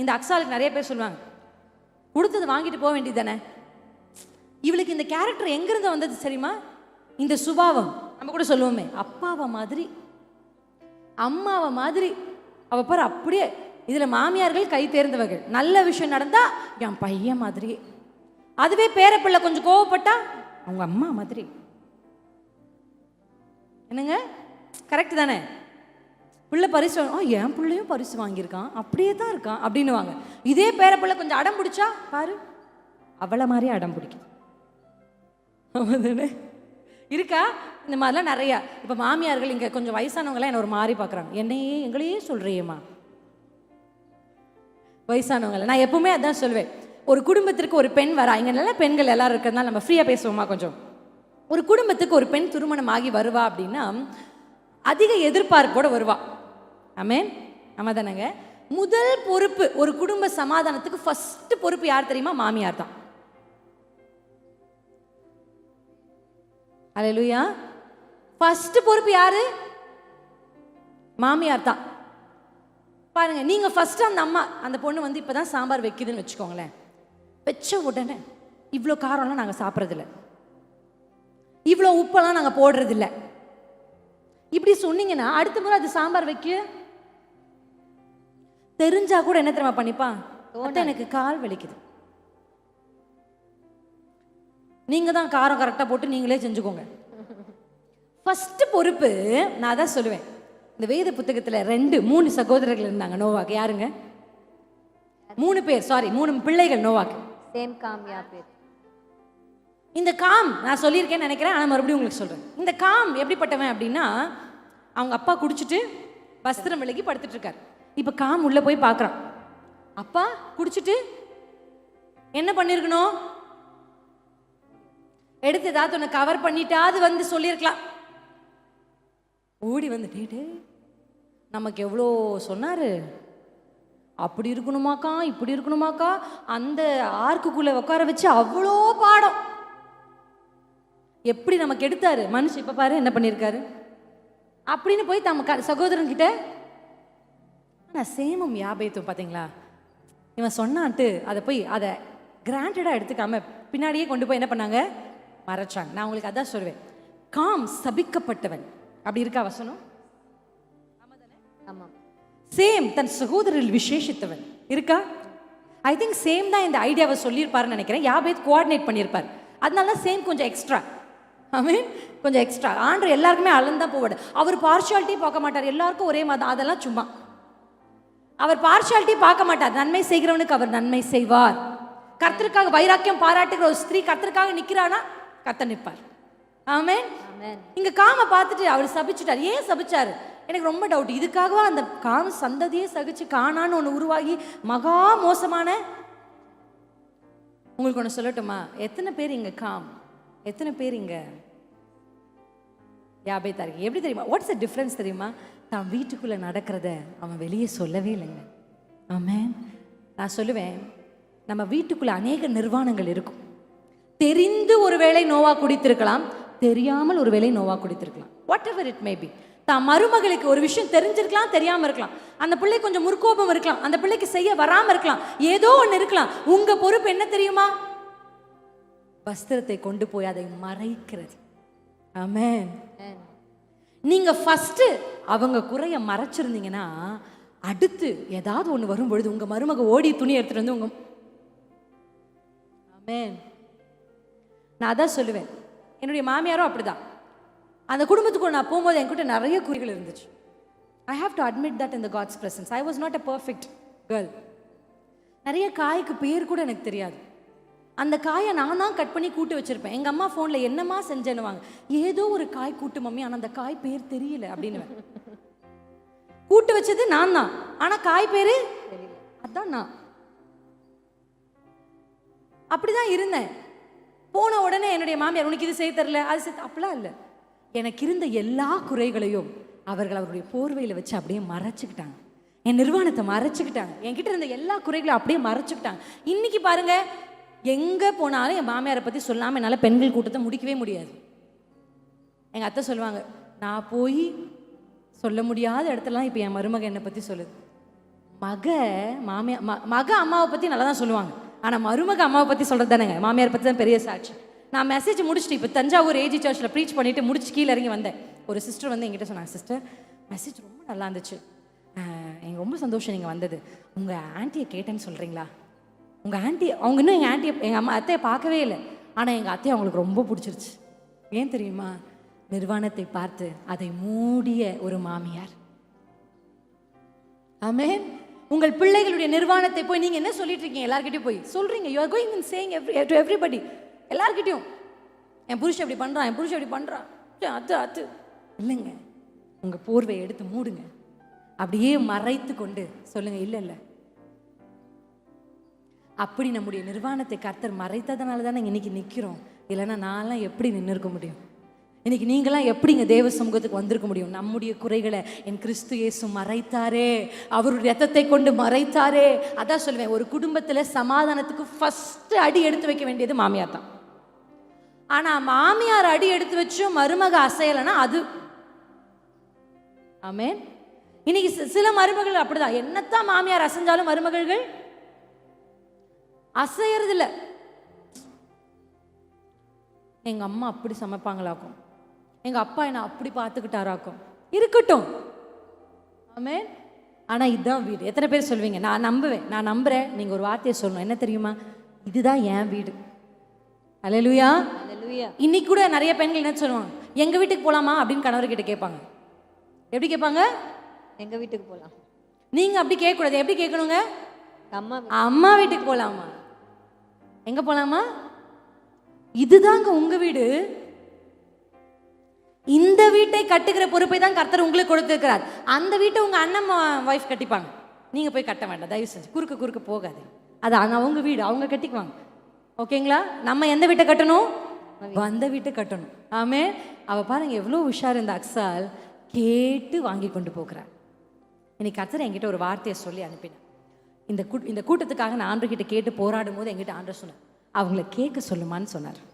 இந்த அக்ஸாலுக்கு நிறைய பேர் சொல்லுவாங்க கொடுத்தது வாங்கிட்டு போக வேண்டியது தானே? இவளுக்கு இந்த கேரக்டர் எங்கிருந்து வந்தது சரிமா இந்த சுபாவம். நம்ம கூட சொல்லுவோமே அப்பாவை மாதிரி அம்மாவை மாதிரி. அவ பாரு அப்படியே இதில் மாமியார்கள் கை தேர்ந்தவர்கள். நல்ல விஷயம் நடந்தா என் பையன் மாதிரி அதுவே பேரப்பிள்ளை கொஞ்சம் கோவப்பட்டா அவங்க அம்மா மாதிரி. என்னங்க? கரெக்ட் தானே? பிள்ளை பரிசு ஆ என் பிள்ளையும் பரிசு வாங்கியிருக்கான். அப்படியே தான் இருக்கான். அப்படின்னுவாங்க. இதே பேர பிள்ளை கொஞ்சம் அடம் பிடிச்சா பாரு அவளை மாதிரி அடம் பிடிக்கும். இருக்கா? இந்த மாதிரிலாம் நிறையா. இப்போ மாமியார்கள் இங்கே கொஞ்சம் வயசானவங்களாம் என்னை ஒரு மாதிரி பார்க்குறாங்க. என்னையே எங்களையே சொல்கிறியேம்மா வயசானவங்களை நான் எப்பவுமே அதான் சொல்லுவேன் ஒரு குடும்பத்திற்கு ஒரு பெண் வரா. இங்கே நல்ல பெண்கள் எல்லாரும் இருக்கிறதுனால நம்ம ஃப்ரீயாக பேசுவோமா கொஞ்சம். ஒரு குடும்பத்துக்கு ஒரு பெண் திருமணம் ஆகி வருவா அப்படின்னா அதிக எதிர்பார்ப்போடு வருவாள் அமேன் ஆமா தானேங்க முதல் பொறுப்பு ஒரு குடும்ப சமாதானத்துக்கு ஃபர்ஸ்ட் பொறுப்பு யார் தெரியுமா? மாமியார் தான். அலையலுயா ஃபஸ்ட்டு பொறுப்பு யாரு? மாமியார் தான். பாருங்க நீங்க ஃபஸ்ட்டு அந்த அம்மா அந்த பொண்ணு வந்து இப்பதான் சாம்பார் வைக்குதுன்னு வச்சுக்கோங்களேன். வச்ச உடனே இவ்வளோ காரம்லாம் நாங்கள் சாப்பிட்றதில்ல. இவ்வளோ உப்பெல்லாம் நாங்கள் போடுறதில்ல. இப்படி சொன்னீங்கன்னா அடுத்த முறை அது சாம்பார் வைக்க தெரிஞ்சா கூட என்ன தெரியுமா பண்ணிப்பான் எனக்கு கால் வலிக்குது. நீங்கள் தான் காரம் கரெக்டாக போட்டு நீங்களே செஞ்சுக்கோங்க. ஃபஸ்ட்டு பொறுப்பு நான் அதான் சொல்லுவேன். இந்த வேத புத்தகத்தில் ரெண்டு மூணு சகோதரர்கள் இருந்தாங்க நோவாக்கு யாருங்க? மூணு பேர் சாரி மூணு பிள்ளைகள் நோவாக்கு சேம் காம்யா பேர். இந்த காம் நான் சொல்லியிருக்கேன்னு நினைக்கிறேன் ஆனால் மறுபடியும் உங்களுக்கு சொல்கிறேன் இந்த காம் எப்படிப்பட்டவன் அப்படின்னா அவங்க அப்பா குடிச்சிட்டு வஸ்திரம் விலகி படுத்துட்டு இருக்காரு. இப்போ காம் உள்ளே போய் பார்க்குறான் அப்பா குடிச்சிட்டு என்ன பண்ணியிருக்கணும் எடுத்து ஏதாவது ஒன்று கவர் பண்ணிட்டாவது வந்து சொல்லியிருக்கலாம் ஓடி வந்துட்டு நமக்கு எவ்வளோ சொன்னார்? அப்படி இருக்கணுமாக்கா இப்படி இருக்கணுமாக்கா அந்த ஆர்க்குக்குள்ளே உட்கார வச்சு அவ்வளோ பாடம். எப்படி நமக்கு எடுத்தாரு? மனுஷன் இப்போ பாரு என்ன பண்ணியிருக்காரு அப்படின்னு போய் தம் க சகோதரன் கிட்ட ஆனால் சேமம் யாபேத்தும் பார்த்தீங்களா? இவன் சொன்னான்ட்டு அதை போய் அதை கிராண்டடாக எடுத்துக்காம பின்னாடியே கொண்டு போய் என்ன பண்ணாங்க? மறைச்சாங்க. நான் உங்களுக்கு அதான் சொல்லுவேன் காம் சபிக்கப்பட்டவன். அப்படி இருக்கா வசனம்? ஆமாம். சேம் தன் சகோதரில் விசேஷித்தவன். இருக்கா? ஐ திங்க் சேம் தான் இந்த ஐடியாவை சொல்லியிருப்பாருன்னு நினைக்கிறேன். யாபேத் கோஆர்டினேட் பண்ணியிருப்பார். அதனால சேம் கொஞ்சம் எக்ஸ்ட்ரா மீன் கொஞ்சம் எக்ஸ்ட்ரா ஆண்டு எல்லாருக்குமே அளந்தா போவாடு அவர் பார்ஷியாலிட்டி பார்க்க மாட்டார். எல்லாருக்கும் ஒரே மாதிரி அதெல்லாம் சும்மா. அவர் பார்ஷியாலிட்டி பார்க்க மாட்டார். நன்மை செய்கிறவனுக்கு அவர் நன்மை செய்வார். கர்த்தருக்காக வைராக்கியம் பாராட்டுகிற ஒரு ஸ்திரீ கர்த்தருக்காக நிற்கிறானா? கர்த்தர் நிற்பார். ஆமென். இங்க காம பார்த்துட்டு அவர் சபிச்சுட்டார். ஏன் சபிச்சாரு? எனக்கு ரொம்ப டவுட் இதுக்காகவா அந்த காம சந்ததியே சகிச்சு காணான்னு ஒன்று உருவாகி மகா மோசமான உங்களுக்கு ஒன்று சொல்லட்டுமா? எத்தனை பேர் இங்க காம்? எத்தனை பேர் இங்க? யாபே தாரிக்கு எப்படி தெரியுமா? வாட்ஸ் த டிஃப்ரென்ஸ் தெரியுமா? தான் வீட்டுக்குள்ள நடக்கிறத அவன் வெளியே சொல்லவே இல்லைங்க. ஆமென் நான் சொல்லுவேன் நம்ம வீட்டுக்குள்ள அநேக நிர்வாணங்கள் இருக்கும். தெரிந்து ஒருவேளை நோவா குடித்திருக்கலாம் தெரியாமல் ஒருவேளை நோவா குடித்திருக்கலாம். Whatever it may be தான் மருமகளுக்கு ஒரு விஷயம் தெரிஞ்சிருக்கலாம் தெரியாம இருக்கலாம். அந்த பிள்ளை கொஞ்சம் முற்கோபம் இருக்கலாம் அந்த பிள்ளைக்கு செய்ய வராம இருக்கலாம் ஏதோ ஒன்று இருக்கலாம். உங்க பொறுப்பு என்ன தெரியுமா? வஸ்திரத்தை கொண்டு போய் அதை மறைக்கிறது. ஆமென் ஆமென் நீங்க ஃபர்ஸ்ட் அவங்க குறைய மறைச்சிருந்தீங்கன்னா அடுத்து ஏதாவது ஒன்று வரும்பொழுது உங்க மருமக ஓடி துணி எடுத்துட்டு வந்து உங்க ஆமே நான் அதான் சொல்லுவேன். என்னுடைய மாமியாரும் அப்படிதான். அந்த குடும்பத்துக்குள்ள நான் போகும்போது என்கிட்ட நிறைய குறிகள் இருந்துச்சு. I have to admit that இந்த God's presence I was not a perfect girl நிறைய காய்க்கு பேர் கூட எனக்கு தெரியாது. அந்த காயை நான் தான் கட் பண்ணி கூட்டு வச்சிருப்பேன். எங்கள் அம்மா ஃபோனில் என்னம்மா செஞ்சேன்னுவாங்க. ஏதோ ஒரு காய் கூட்டு மம்மி ஆனால் அந்த காய் பேர் தெரியல அப்படின்னு கூட்டு வச்சது நான் தான். ஆனால் காய் பேரு அதான் நான். அப்படிதான் இருந்தேன். போன உடனே என்னுடைய மாமியார் உனக்கு இது செய்ய தரல அது செய்ய அப்படிலாம் இல்லை. எனக்கு இருந்த எல்லா குறைகளையும் அவர்கள் அவருடைய போர்வையில் வச்சு அப்படியே மறைச்சிக்கிட்டாங்க. என் நிர்வாணத்தை மறைச்சிக்கிட்டாங்க. என்கிட்ட இருந்த எல்லா குறைகளையும் அப்படியே மறைச்சிக்கிட்டாங்க. இன்னைக்கு பாருங்க எங்கே போனாலும் என் மாமியாரை பற்றி சொல்லாமல் என்னால் பெண்கள் கூட்டத்தை முடிக்கவே முடியாது. எங்கள் அத்தை சொல்லுவாங்க நான் போய் சொல்ல முடியாத இடத்துலலாம் இப்போ என் மருமக என்னை பற்றி சொல்லுது. மக மாமியார் ம மக அம்மாவை பற்றி நல்லா தான் சொல்லுவாங்க. ஆனால் மருமக அம்மாவை பற்றி சொல்கிறது தானேங்க. மாமியார் பற்றி தான் பெரிய சாட்சி. நான் மெசேஜ் முடிச்சுட்டு இப்போ தஞ்சாவூர் ஏஜி சர்ச்சில் ப்ரீச் பண்ணிவிட்டு முடிச்சு கீழே இறங்கி வந்தேன். ஒரு சிஸ்டர் வந்து என்கிட்ட சொன்னாங்க சிஸ்டர் மெசேஜ் ரொம்ப நல்லா இருந்துச்சு. எனக்கு ரொம்ப சந்தோஷம் நீங்கள் வந்தது. உங்கள் ஆன்ட்டியை கேட்டேன்னு சொல்கிறீங்களா உங்கள் ஆன்ட்டி அவங்க இன்னும் எங்கள் ஆன்ட்டியை எங்கள் அம்மா அத்தையை பார்க்கவே இல்லை. ஆனால் எங்கள் அத்தையை அவங்களுக்கு ரொம்ப பிடிச்சிருச்சு. ஏன் தெரியுமா? நிர்வாணத்தை பார்த்து அதை மூடிய ஒரு மாமியார். ஆமே உங்கள் பிள்ளைகளுடைய நிர்வாணத்தை போய் நீங்க என்ன சொல்லிட்டு இருக்கீங்க எல்லாருக்கிட்டையும் போய். சொல்றீங்க. You are going in saying every to everybody எல்லாருக்கிட்டையும் என் புருஷன் இப்படி பண்றான் என் புருஷன் இப்படி பண்றான். அது அது. இல்லைங்க. உங்க போர்வையை எடுத்து மூடுங்க. அப்படியே மறைத்து கொண்டு சொல்லுங்க இல்ல இல்ல. அப்படி நம்முடைய நிர்வாணத்தை கர்த்தர் மறைத்ததுனால தானே இன்னைக்கு நிற்கிறோம் இல்லைன்னா நான்லாம் எப்படி நின்று இருக்க முடியும்? இன்னைக்கு நீங்களாம் எப்படிங்க தேவ சமூகத்துக்கு வந்திருக்க முடியும்? நம்முடைய குறைகளை என் கிறிஸ்து இயேசு மறைத்தாரே. அவருடைய ரத்தத்தை கொண்டு மறைத்தாரே. அதான் சொல்லுவேன் ஒரு குடும்பத்தில் சமாதானத்துக்கு ஃபஸ்ட்டு அடி எடுத்து வைக்க வேண்டியது மாமியார் தான். ஆனால் மாமியார் அடி எடுத்து வச்சும் மருமக அசையலைன்னா அது. ஆமேன் இன்னைக்கு சில மருமகள் அப்படிதான். என்னத்தான் மாமியார் அசைஞ்சாலும் மருமகள்கள் அசையறதில்ல. எங்க அம்மா அப்படி சமைப்பாங்களாக்கும். எங்க அப்பா என்னை அப்படி பார்த்துக்கிட்டாராக்கும். இருக்கட்டும். ஆமென். ஆனா இதுதான் வீடு. எத்தனை பேர் சொல்வீங்க? நான் நம்புவேன். நான் நம்புறேன். நீங்க ஒரு வார்த்தையை சொல்லணும். என்ன தெரியுமா? இதுதான் என் வீடு. அல்லேலூயா இன்னைக்கு கூட நிறைய பெண்கள் என்ன சொல்லுவாங்க? எங்க வீட்டுக்கு போலாமா? அப்படின்னு கணவர்கிட்ட கேட்பாங்க. எப்படி கேட்பாங்க? எங்க வீட்டுக்கு போலாம். நீங்க அப்படி கேட்கக்கூடாது. எப்படி கேட்கணுங்க? அம்மா அம்மா வீட்டுக்கு போலாமா? எங்க போலாமா? இதுதாங்க உங்க வீடு. இந்த வீட்டை கட்டுகிற பொறுப்பை தான் கர்த்தர் உங்களுக்கு கொடுத்துருக்கிறார். அந்த வீட்டை உங்கள் அண்ணன் ஒய்ஃப் கட்டிப்பாங்க. நீங்கள் போய் கட்ட வேண்டாம். தயவு செஞ்சு. குறுக்க குறுக்க போகாது அது அவங்க- அவங்க வீடு. அவங்க கட்டிக்குவாங்க. ஓகேங்களா நம்ம எந்த வீட்டை கட்டணும்? வந்த வீட்டை கட்டணும். ஆமே. அவள் பாருங்க எவ்வளோ உஷார் இந்த அக்ஸால் கேட்டு வாங்கி கொண்டு போகிறாள் இன்னைக்கு கர்த்தர் என்கிட்ட ஒரு வார்த்தையை சொல்லி அனுப்பினேன் இந்த கூட் இந்த கூட்டத்துக்காக நான் ஆண்டர்கிட்ட கேட்டு போராடும் போது என்கிட்ட ஆண்டு சொன்னார். அவங்கள கேட்க சொல்லுமான்னு சொன்னார்.